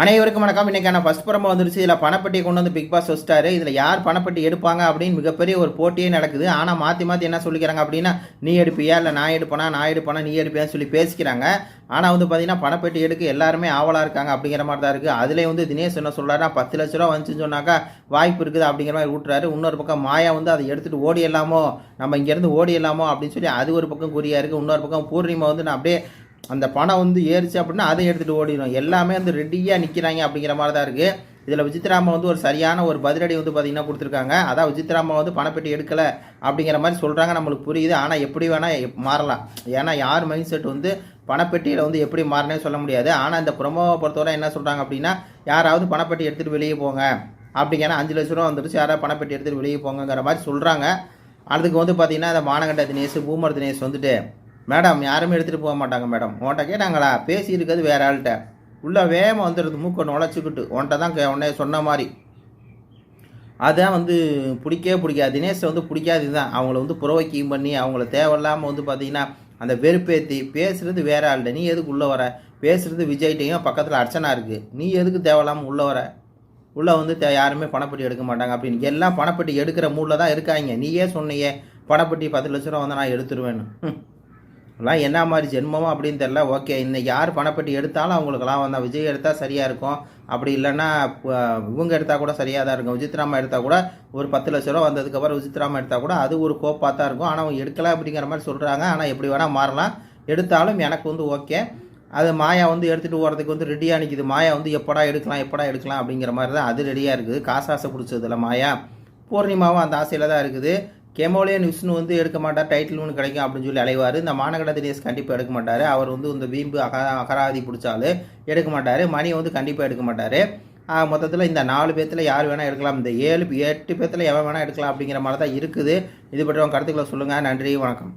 அனைவருக்கும் வணக்கம். இன்றைக்கான ஃபஸ்ட் புறமா வந்துருச்சு. இதில் பணப்பட்டியை கொண்டு வந்து பிக் பாஸ் வச்சிட்டாரு. இதில் யார் பணப்பட்டி எடுப்பாங்க அப்படின்னு மிகப்பெரிய ஒரு போட்டியே நடக்குது. ஆனால் மாற்றி மாற்றி என்ன சொல்லிக்கிறாங்க அப்படின்னா நீ எடுப்பியா? இல்லை நான் எடுப்பேனா? நான் எடுப்பேனா? நீ எடுப்பியான்னு சொல்லி பேசிக்கிறாங்க. ஆனால் வந்து பார்த்தீங்கன்னா பணப்பட்டி எடுக்க எல்லாருமே ஆவலாக இருக்காங்க அப்படிங்கிற மாதிரி தான் இருக்குது அதிலே வந்து தினேஷ் என்ன சொல்கிறாருன்னா பத்து லட்ச ரூபா வந்துச்சுன்னு சொன்னாக்கா வாய்ப்பு இருக்குது அப்படிங்கிற மாதிரி விட்டுறாரு இன்னொரு பக்கம் மாயா வந்து அதை எடுத்துகிட்டு ஓடிடலாமோ? நம்ம இங்கேருந்து ஓடிடலாமோ? அப்படின்னு சொல்லி அது ஒரு பக்கம் குறியாக இருக்குது இன்னொரு பக்கம் பூர்ணிமா வந்து நான் அப்படியே அந்த பணம் வந்து ஏறிச்சு அப்படின்னா அதை எடுத்துகிட்டு ஓடிடும் எல்லாமே வந்து ரெடியாக நிற்கிறாங்க அப்படிங்கிற மாதிரி தான் இருக்குது இதில் விசித்ராமா வந்து ஒரு சரியான ஒரு பதிலடி வந்து பார்த்திங்கன்னா கொடுத்துருக்காங்க. அதான் விஜித்ராமா வந்து பணப்பெட்டி எடுக்கலை அப்படிங்கிற மாதிரி சொல்கிறாங்க நம்மளுக்கு புரியுது. ஆனால் எப்படி வேணால் மாறலாம். ஏன்னா யார் மைண்ட் செட் வந்து பணப்பெட்டியில் வந்து எப்படி மாறினே சொல்ல முடியாது. ஆனால் இந்த ப்ரொமோவை பொறுத்தவரை என்ன சொல்கிறாங்க அப்படின்னா யாராவது பணப்பெட்டி எடுத்துகிட்டு வெளியே போங்க அப்படிங்கிற அஞ்சு லட்ச ரூபா வந்துருச்சு. யாராவது பணப்பெட்டி எடுத்துகிட்டு வெளியே போங்கிற மாதிரி சொல்கிறாங்க அதுக்கு வந்து பார்த்திங்கன்னா இந்த மானகண்ட தினேஷ் பூமர் தினேஷ் வந்துட்டு மேடம் யாருமே எடுத்துகிட்டு போக மாட்டாங்க மேடம். உன்கிட்ட கேட்டாங்களா? பேசியிருக்கிறது வேற ஆள்கிட்ட. உள்ளே வேகமாக வந்துடுது மூக்கை நுழைச்சிக்கிட்டு. உன்கிட்ட தான் கே- சொன்ன மாதிரி. அதான் வந்து பிடிக்கவே பிடிக்காது. தினேஷ் வந்து பிடிக்காது இதுதான். அவங்கள வந்து புறவைக்கியம் பண்ணி அவங்கள தேவையில்லாமல் வந்து பார்த்தீங்கன்னா அந்த வெறுப்பேற்றி பேசுகிறது வேற ஆள்கிட்ட. நீ எதுக்கு உள்ளே வர? பேசுகிறது விஜய்கிட்டையும் பக்கத்தில் அர்ச்சனா இருக்குது நீ எதுக்கு தேவையில்லாமல் உள்ளே வர? உள்ளே வந்து தே யாருமே பணப்பட்டி எடுக்க மாட்டாங்க அப்படின்னு. எல்லாம் பணப்பட்டி எடுக்கிற மூடில் தான் இருக்காங்க. நீயே சொன்னியே பணப்பட்டி பத்து லட்ச ரூபா வந்து நான் எடுத்துருவேன்னு. எல்லாம் என்ன மாதிரி ஜென்மமோ அப்படின்னு தெரில ஓகே இன்னைக்கு யார் பணப்பட்டி எடுத்தாலும் அவங்களுக்கெல்லாம் வந்தால் விஜய் எடுத்தால் சரியாக இருக்கும். அப்படி இல்லைன்னா இவங்க எடுத்தால் கூட சரியாக தான் இருக்கும். விசித்ராமா எடுத்தால் கூட ஒரு பத்து லட்ச ரூபா வந்ததுக்கப்புறம் விஜித்ராமா எடுத்தால் கூட அது ஒரு கோப்பாக தான் இருக்கும். ஆனால் அவங்க எடுக்கலை அப்படிங்கிற மாதிரி சொல்கிறாங்க ஆனால் எப்படி வேணால் மாறலாம். எடுத்தாலும் எனக்கு வந்து ஓகே. அது மாயா வந்து எடுத்துகிட்டு போகிறதுக்கு வந்து ரெடியாக நிற்கிது மாயா வந்து எப்படா எடுக்கலாம் எப்படா எடுக்கலாம் அப்படிங்கிற மாதிரி தான் அது ரெடியாக இருக்குது. காசு ஆசை பிடிச்சதில்ல மாயா. பூர்ணிமாவும் அந்த ஆசையில் தான் இருக்குது. கெமோலியன் விஷ்ணு வந்து எடுக்க மாட்டார் டைட்டில் ஒன்று கிடைக்கும் அப்படின்னு சொல்லி அலைவார். இந்த மாநகர தினேஷ் கண்டிப்பாக எடுக்க மாட்டார். அவர் வந்து இந்த வீம்பு அக அகராதி பிடிச்சாலும் எடுக்க மாட்டார். மணி வந்து கண்டிப்பாக எடுக்க மாட்டார். மொத்தத்தில் இந்த நாலு பேர்த்தில் யார் வேணால் எடுக்கலாம். இந்த ஏழு எட்டு பேர்த்தில் எவன் வேணால் எடுக்கலாம் அப்படிங்கிற மாதிரி தான் இருக்குது. இது பற்றி உங்கள் கருத்துக்களை சொல்லுங்கள் நன்றி வணக்கம்.